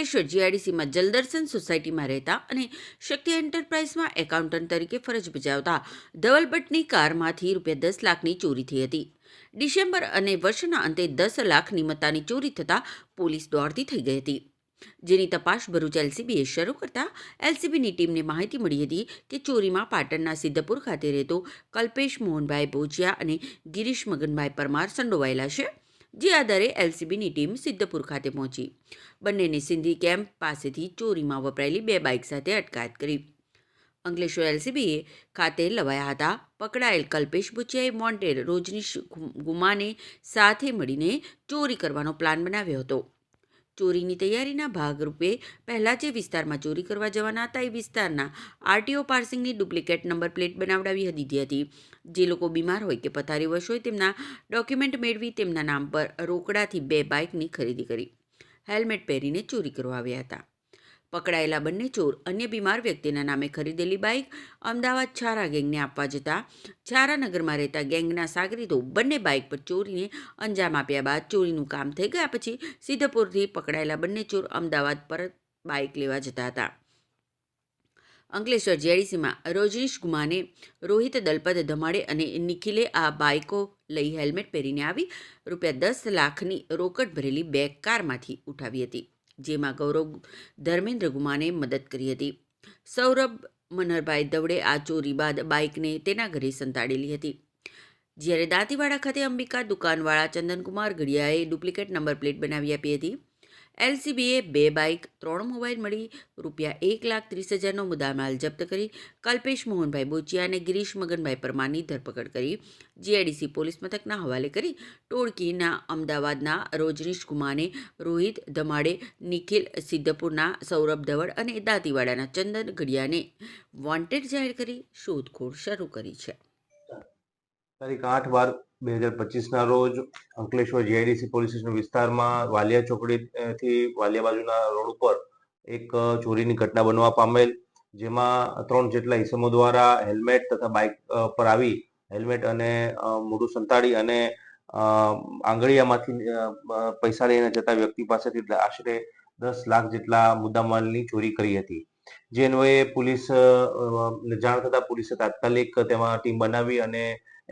અંકલેશ્વર જીઆઈડીસીમાં જલદર્શન સોસાયટીમાં રહેતા અને શક્તિ એન્ટરપ્રાઇઝમાં એકાઉન્ટન્ટ તરીકે ફરજ બજાવતા ધવલ ભટ્ટની કારમાંથી રૂપિયા દસ લાખની ચોરી થઈ હતી. ડિસેમ્બર અને વર્ષના અંતે દસ લાખની મત્તાની ચોરી થતાં પોલીસ દોડતી થઈ ગઈ હતી. જેની તપાસ ભરૂચ એલસીબીએ શરૂ કરતા એલસીબીની ટીમને માહિતી મળી હતી કે ચોરીમાં પાટણના સિદ્ધપુર ખાતે રહેતો કલ્પેશ મોહનભાઈ ભોજિયા અને ગિરીશ મગનભાઈ પરમાર સંડોવાયેલા છે. જે આધારે એલસીબીની ટીમ સિદ્ધપુર ખાતે પહોંચી. બંનેને સિંધી કેમ્પ પાસેથી ચોરીમાં વપરાયેલી બે બાઇક સાથે અટકાયત કરી. અંકલેશ્વર એલસીબીએ ખાતે લવાયા હતા. પકડાયેલ કલ્પેશ બુચિયાએ મોન્ટેર રોજનીશ ગુમાને સાથે મળીને ચોરી કરવાનો પ્લાન બનાવ્યો હતો. ચોરીની તૈયારીના ભાગરૂપે પહેલાં જે વિસ્તારમાં ચોરી કરવા જવાના હતા એ વિસ્તારના આરટીઓ પાર્સિંગની ડુપ્લિકેટ નંબર પ્લેટ બનાવડાવી દીધી હતી. જે લોકો બીમાર હોય કે પથારીવશ હોય તેમના ડોક્યુમેન્ટ મેળવી તેમના નામ પર રોકડાથી બે બાઇકની ખરીદી કરી. હેલ્મેટ પહેરીને ચોરી કરવા આવ્યા હતા. પકડાયેલા બંને ચોર અન્ય બીમાર વ્યક્તિના નામે ખરીદેલી બાઇક અમદાવાદ છારા ગેંગને આપવા જતાં છારા નગરમાં રહેતા ગેંગના સાગરીતો બંને બાઇક પર ચોરીને અંજામ આપ્યા બાદ ચોરીનું કામ થઈ ગયા પછી સિદ્ધપુરથી પકડાયેલા બંને ચોર અમદાવાદ પર બાઇક લેવા જતા હતા. અંકલેશ્વર જેડીસીમાં રોજનીશ ગુમાને રોહિત દલપત ધમાડે અને નિખિલે આ બાઇકો લઈ હેલ્મેટ પહેરીને આવી, રૂપિયા દસ લાખની રોકડ ભરેલી બેગ કારમાંથી ઉઠાવી હતી. જેમાં ગૌરવ ધર્મેન્દ્ર ગુમાને મદદ કરી હતી. સૌરભ મનહરભાઈ દવડે આ ચોરી બાદ બાઇકને તેના ઘરે સંતાડેલી હતી. જ્યારે દાંતીવાડા ખાતે અંબિકા દુકાનવાળા ચંદનકુમાર ઘડિયાએ ડુપ્લિકેટ નંબર પ્લેટ બનાવી આપી હતી. એલસીબીએ બે બાઇક, ત્રણ મોબાઈલ મળી, રૂપિયા એક લાખ ત્રીસ હજારનો મુદ્દામાલ જપ્ત કરી. કલ્પેશ મોહનભાઈ બોચિયા અને ગિરીશ મગનભાઈ પરમારની ધરપકડ કરી. જીઆઈડીસી પોલીસ મથકના હવાલે કરી ટોળકીના અમદાવાદના રોજનીશ કુમારને, રોહિત ધમાડે, નિખિલ સિદ્ધપુરના સૌરભ ધવડ અને દાંતીવાડાના ચંદન ઘડિયાને વોન્ટેડ જાહેર કરી, શોધખોળ શરૂ કરી છે. તારીખ આઠ બાર બે હજાર પચીસના રોજ અંકલેશ્વર જીઆઈડીસી પોલીસ વિસ્તારમાં વાલિયા ચોકડીથી વાલિયા બાજુના રોડ ઉપર એક ચોરીની ઘટના બનવા પામેલ, જેમાં ત્રણ જેટલા ઇસમો દ્વારા હેલ્મેટ તથા બાઇક પર આવી હેલ્મેટ અને મોઢું સંતાડી અને આંગળીયામાંથી પૈસા લઈને જતા વ્યક્તિ પાસેથી આશરે દસ લાખ જેટલા મુદ્દામાલની ચોરી કરી હતી. જે અન્વયે પોલીસ જાણ થતા પોલીસે તાત્કાલિક તેમાં ટીમ બનાવી અને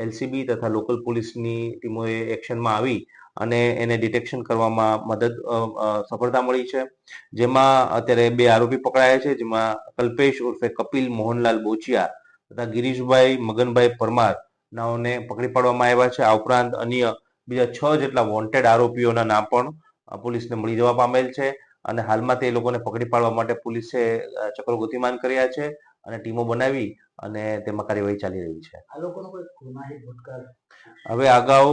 એલસીબી તથા લોકલ પોલીસની ટીમોએ એક્શનમાં આવી અને એને ડિટેક્શન કરવામાં મદદ સફળતા મળી છે. જેમાં અત્યારે બે આરોપી પકડાયા છે, જેમાં કલ્પેશ ઉર્ફે કપિલ મોહનલાલ બોચિયા તથા ગિરીશભાઈ મગનભાઈ પરમાર નાઓને પકડી પાડવામાં આવ્યા છે. આ ઉપરાંત અન્ય બીજા છ જેટલા વોન્ટેડ આરોપીઓના નામ પણ પોલીસને મળી જવા પામેલ છે અને હાલમાં તે લોકોને પકડી પાડવા માટે પોલીસે ચક્રો ગતિમાન કર્યા છે. અને ટીમો બનાવી અને તેમાં કાર્યવાહી ચાલી રહી છે. આ લોકોનો કોઈ ગુનાહિત ભૂતકાળ? હવે અગાઉ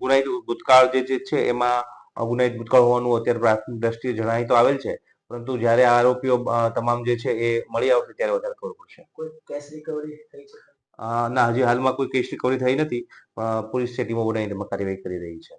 ગુનાહિત ભૂતકાળ જે જે છે એમાં ગુનાહિત ભૂતકાળ હોવાનું અત્યારે પ્રાથમિક દ્રષ્ટિએ જણાવી તો આવેલ છે. પરંતુ જ્યારે આરોપીઓ તમામ જે છે એ મળી આવશે ત્યારે વધારે ખબર પડશે. કોઈ કેશ રિકવરી થઈ છે? ના હજી હાલમાં કોઈ કેસ રિકવરી થઈ નથી. પોલીસ ટીમો બનાવીને કાર્યવાહી કરી રહી છે.